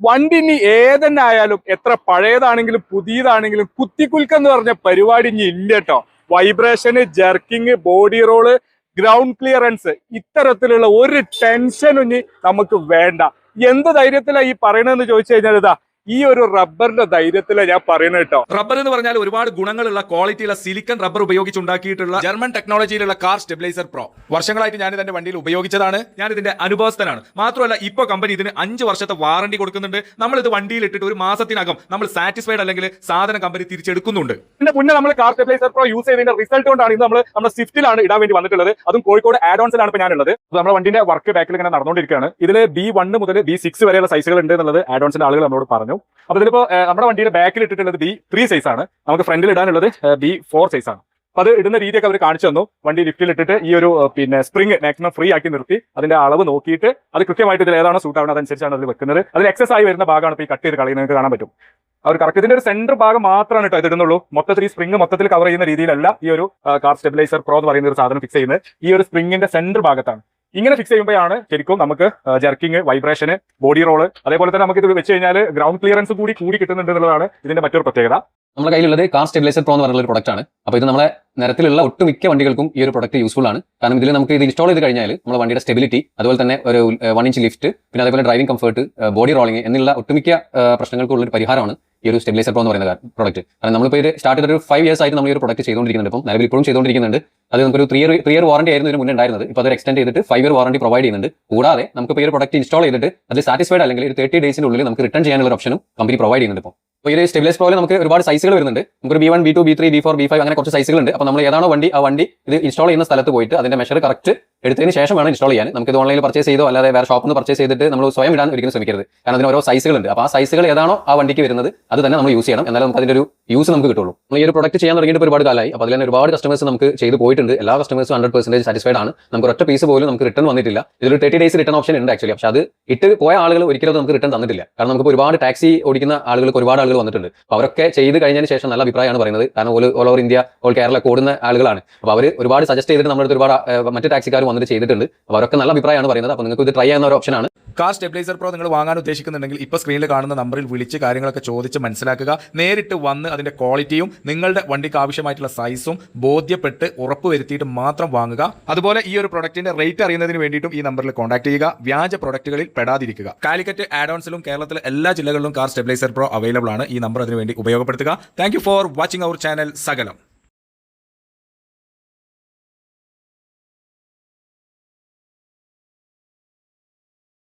വണ്ടി ഇനി ഏതന്നെ ആയാലും എത്ര പഴയതാണെങ്കിലും പുതിയതാണെങ്കിലും കുത്തിക്കുൽക്കെന്ന് പറഞ്ഞ പരിപാടി ഇനി ഇല്ല കേട്ടോ. Vibration jerking body roll ground clearance ഇത്തരത്തിലുള്ള ഒരു ടെൻഷനും ഇനി നമുക്ക് വേണ്ട. എന്ത് ധൈര്യത്തിലാണ് ഈ പറയണതെന്ന് ചോദിച്ചു കഴിഞ്ഞാൽ ഇതാ ഈ ഒരു റബ്ബറിന്റെ ധൈര്യത്തിലാണ് ഞാൻ പറയുന്നത് കേട്ടോ. റബ്ബർ എന്ന് പറഞ്ഞാൽ ഒരുപാട് ഗുണങ്ങളുള്ള ക്വാളിറ്റിയുള്ള സിലിക്കൺ റബ്ബർ ഉപയോഗിച്ചുണ്ടാക്കിയിട്ടുള്ള ജർമ്മൻ ടെക്നോളജിയിലുള്ള കാർ സ്റ്റെബിലൈസർ പ്രോ. വർഷങ്ങളായിട്ട് ഞാൻ ഇതിന്റെ വണ്ടിയിൽ ഉപയോഗിച്ചതാണ്. ഞാൻ ഇതിന്റെ അനുഭവസ്ഥനാണ്. മാത്രമല്ല ഇപ്പോൾ കമ്പനി ഇതിന് അഞ്ച് വർഷത്തെ വാറണ്ടി കൊടുക്കുന്നുണ്ട്. നമ്മൾ ഇത് വണ്ടിയിൽ ഇട്ടിട്ട് ഒരു മാസത്തിനകം നമ്മൾ സാറ്റിസ്ഫൈഡ് അല്ലെങ്കിൽ സാധനം കമ്പനി തിരിച്ചെടുക്കുന്നുണ്ട്. ഇതിന്റെ മുന്നേ നമ്മൾ കാർ സ്റ്റെബിലൈസർ പ്രോ യൂസ് ചെയ്തതിന്റെ റിസൾട്ട് കൊണ്ടാണ് ഇത് നമ്മൾ നമ്മുടെ സ്വിഫ്റ്റിലാണ് ഇടാൻ വേണ്ടി വന്നിട്ടുള്ളത്. അതും കോഴിക്കോട് ആഡോൺസിലാണ് ഇപ്പോൾ ഞാനുള്ളത്. നമ്മുടെ വണ്ടിന്റെ വർക്ക് ബാക്കിൽ ഇങ്ങനെ നടന്നുകൊണ്ടിരിക്കുകയാണ്. ഇതിൽ ബി വൺ മുതൽ ബി സിക്സ് വരെയുള്ള സൈസുകൾ ഉണ്ട് എന്നുള്ളത് ആഡോൺസിന്റെ ആളുകൾ നമ്മളോട് പറഞ്ഞു. അപ്പോൾ ഇതിലിപ്പോൾ നമ്മുടെ വണ്ടിയുടെ ബാക്കിൽ ഇട്ടിട്ടുള്ളത് ബി ത്രീ സൈസ് ആണ്. നമുക്ക് ഫ്രണ്ടിൽ ഇടാനുള്ളത് ബി ഫോർ സൈസ് ആണ്. അപ്പൊ അത് ഇടുന്ന രീതിയൊക്കെ അവർ കാണിച്ചു തന്നു. വണ്ടി ലിഫ്റ്റിൽ ഇട്ടിട്ട് ഈ ഒരു പിന്നെ സ്പ്രിംഗ് മാക്സിമം ഫ്രീ ആക്കി നിർത്തി. അതിന്റെ അളവ് നോക്കിയിട്ട് അത് കൃത്യമായിട്ട് ഇതിൽ ഏതാണോ സൂട്ട് ആവുന്നത് അതനുസരിച്ചാണ് അതിൽ വെക്കുന്നത്. അതിൽ എക്സസ് ആയി വരുന്ന ഭാഗമാണ് ഇപ്പോൾ ഈ കട്ട് ചെയ്ത് കളയുന്നത്. നിങ്ങൾക്ക് കാണാൻ പറ്റും. അവർ കറക്റ്റ് ഇതിന്റെ ഒരു സെന്റർ ഭാഗം മാത്രമാണ് കേട്ടോ ഇത് ഇടുന്നുള്ളൂ. മൊത്തത്തിൽ ഈ സ്പ്രിംഗ് മൊത്തത്തിൽ കവർ ചെയ്യുന്ന രീതിയിലല്ല ഈ ഒരു കാർ സ്റ്റെബിലൈസർ പ്രോ എന്ന് പറയുന്ന ഒരു സാധനം ഫിക്സ് ചെയ്യുന്നത്. ഈ ഒരു സ്പ്രിംഗിന്റെ സെന്റർ ഭാഗത്താണ്. ഇങ്ങനെ ഫിക്സ് ചെയ്യുമ്പോഴാണ് ശരിക്കും നമുക്ക് ജർക്കിങ് വൈബ്രേഷന് ബോഡി റോൾ അതേപോലെ തന്നെ നമുക്ക് ഇത് വെച്ച് കഴിഞ്ഞാൽ ഗ്രൗണ്ട് ക്ലിയറൻസ് കൂടി കൂടി കിട്ടുന്നുണ്ട് എന്നുള്ളതാണ് ഇതിന്റെ മറ്റൊരു പ്രത്യേകത. നമ്മുടെ കയ്യിലുള്ളത് കാർ സ്റ്റെബിലൈസർ പ്രോ എന്ന് പറഞ്ഞ ഒരു പ്രൊഡക്റ്റ് ആണ്. അപ്പോൾ ഇത് നമ്മുടെ നിരത്തിലുള്ള ഒട്ടുമിക്ക വണ്ടികൾക്കും ഈ ഒരു പ്രൊഡക്റ്റ് യൂസ്ഫുൾ ആണ്. കാരണം ഇതിൽ നമുക്ക് ഇത് ഇൻസ്റ്റാൾ ചെയ്ത് കഴിഞ്ഞാൽ നമ്മുടെ വണ്ടിയുടെ സ്റ്റെബിലിറ്റി അതുപോലെ തന്നെ ഒരു വൺ ഇഞ്ച് ലിഫ്റ്റ് പിന്നെ അതേപോലെ ഡ്രൈവിംഗ് കംഫർട്ട് ബോഡി റോളിംഗ് എന്നുള്ള ഒട്ടുമിക്ക പ്രശ്നങ്ങൾക്കുള്ള ഒരു പരിഹാരമാണ്. ഈ ഒരു സ്റ്റെബിലൈസർ പ്രോ എന്ന് പറയുന്ന പ്രോഡക്റ്റ് കാരണം നമ്മളിപ്പോൾ ഇത് സ്റ്റാർട്ട് ചെയ്ത ഒരു ഫൈവ് ഇയേഴ്സ് ആയിട്ട് നമ്മൾ ഈ ഒരു പ്രോഡക്റ്റ് ചെയ്തുകൊണ്ടിരിക്കുന്നുണ്ട് ഇപ്പം നിലവിൽ ഇപ്പോഴും ചെയ്തുകൊണ്ടിരിക്കുന്നുണ്ട് അത് നമുക്കൊരു three year three year warranty ആയിരുന്നു ഇതിന് മുന്നേ ഉണ്ടായിരുന്നത് ഇപ്പോൾ അത് എക്സ്റ്റെൻഡ് ചെയ്തിട്ട് ഫൈവ് ഇയർ വാറണ്ടി പ്രൊവൈഡ് ചെയ്യുന്നുണ്ട്. കൂടാതെ നമുക്ക് ഈ ഒരു പ്രോഡക്റ്റ് ഇൻസ്റ്റാൾ ചെയ്തിട്ട് അത് സാറ്റിസ്ഫൈഡ് അല്ലെങ്കിൽ ഒരു തേർട്ടി ഡേയ്സിന്റെ ഉള്ളിൽ നമുക്ക് റിട്ടേൺ ചെയ്യാനുള്ള ഓപ്ഷനും കമ്പനി പ്രൊവൈഡ് ചെയ്യുന്നുണ്ട് ഇപ്പോൾ അപ്പോൾ ഈ ഒരു സ്റ്റെബിലൈസ് പോലെ നമുക്ക് ഒരുപാട് സൈസുകൾ വരുന്നുണ്ട്. നമുക്കൊരു B one B two B three B four B five അങ്ങനെ കുറച്ച് സൈസുകളുണ്ട് അപ്പോൾ നമ്മൾ ഏതാണോ വണ്ടി ആ വണ്ടി ഇത് ഇൻസ്റ്റാൾ ചെയ്യുന്ന സ്ഥലത്ത് പോയിട്ട് അതിന്റെ മെഷർ കറക്റ്റ് എടുത്തതിന് ശേഷം വേണം ഇൻസ്റ്റാൾ ചെയ്യാൻ. നമുക്ക് ഇത് ഓൺലൈനിൽ പർച്ചേസ് ചെയ്തോ അല്ലാതെ വേറെ ഷോപ്പിൽ നിന്ന് പർച്ചേസ് ചെയ്തിട്ട് നമ്മൾ സ്വയം ഇടാൻ ഒരിക്കലും ശ്രമിക്കരുത്. കാരണം അതിന് ഓരോ സൈസുകളുണ്ട് അപ്പോൾ ആ സൈസുകൾ ഏതാണോ ആ വണ്ടിക്ക് വരുന്നത് അത് തന്നെ നമ്മൾ യൂസ് ചെയ്യണം. എന്നാലും നമുക്ക് അതിന്റെ ഒരു യൂസ് നമുക്ക് കിട്ടുള്ളൂ. നമ്മൾ ഈ ഒരു പ്രൊഡക്റ്റ് ചെയ്യാൻ തുടങ്ങിയിട്ട് ഒരുപാട് കാലമായി. അപ്പോൾ അതിൽ തന്നെ ഒരുപാട് കസ്റ്റമേഴ്സ് നമുക്ക് ചെയ്ത് പോയിട്ടുണ്ട്. എല്ലാ കസ്റ്റമേഴ്സും ഹൺഡ്രഡ് പെർസെന്റേജ് സാറ്റിസ്ഫൈഡ് ആണ്. നമുക്ക് ഒറ്റ പീസ് പോലും നമുക്ക് റിട്ടേൺ വന്നിട്ടില്ല. ഇതൊരു തേർട്ടി ഡേയ്സ് റിട്ടേൺ ഓപ്ഷൻ ഉണ്ട് ആക്ച്വലി പക്ഷേ അത് ഇട്ട് പോയ ആളുകൾ ഒരിക്കലും നമുക്ക് റിട്ടേൺ തന്നിട്ടില്ല. കാരണം നമുക്ക് ഒരുപാട് ടാക്സി ഓടിക്കുന്ന ആളുകൾക്ക് ഒരുപാട് ആളുകൾ വന്നിട്ടുണ്ട്. അപ്പോൾ അവരൊക്കെ ചെയ്ത് കഴിഞ്ഞതിന് ശേഷം നല്ല അഭിപ്രായമാണ് പറയുന്നത്. കാരണം all all over India all Kerala കൂടുന്ന ആളുകളാണ്. അപ്പോൾ അവർ ഒരുപാട് സജസ്റ്റ് ചെയ്തിട്ട് നമ്മുടെ ഒരുപാട് മറ്റ് ടാക്സിക്കാർ വന്നിട്ട് ചെയ്തിട്ടുണ്ട്. അവരൊക്കെ നല്ല അഭിപ്രായമാണ് പറയുന്നത്. അപ്പോൾ നിങ്ങൾക്ക് ഇത് ട്രൈ ചെയ്യുന്ന ഒരു ഓപ്ഷനാണ് കാർ സ്റ്റെബിലൈസർ പ്രോ നിങ്ങൾ വാങ്ങാൻ ഉദ്ദേശിക്കുന്നുണ്ടെങ്കിൽ ഇപ്പോൾ സ്ക്രീനിൽ കാണുന്ന നമ്പറിൽ വിളിച്ച് കാര്യങ്ങളൊക്കെ ചോദിച്ച് മനസ്സിലാക്കുക. നേരിട്ട് വന്ന് അതിന്റെ ക്വാളിറ്റിയും നിങ്ങളുടെ വണ്ടിക്ക് ആവശ്യമായിട്ടുള്ള സൈസും ബോധ്യപ്പെട്ട് ഉറപ്പ് വരുത്തിയിട്ട് മാത്രം വാങ്ങുക. അതുപോലെ ഈ ഒരു പ്രൊഡക്റ്റിന്റെ റേറ്റ് അറിയുന്നതിന് വേണ്ടിയിട്ടും ഈ നമ്പറിൽ കോൺടാക്ട് ചെയ്യുക. വ്യാജ പ്രൊഡക്റ്റുകളിൽ പെടാതിരിക്കുക. കാലിക്കറ്റ് ആഡോൺസിലും കേരളത്തിലെ എല്ലാ ജില്ലകളിലും കാർ സ്റ്റെബിലൈസർ പ്രോ അവൈലബിൾ ആണ്. ഈ നമ്പർ അതിനുവേണ്ടി ഉപയോഗപ്പെടുത്തുക. Thank for watching our channel Sakalam.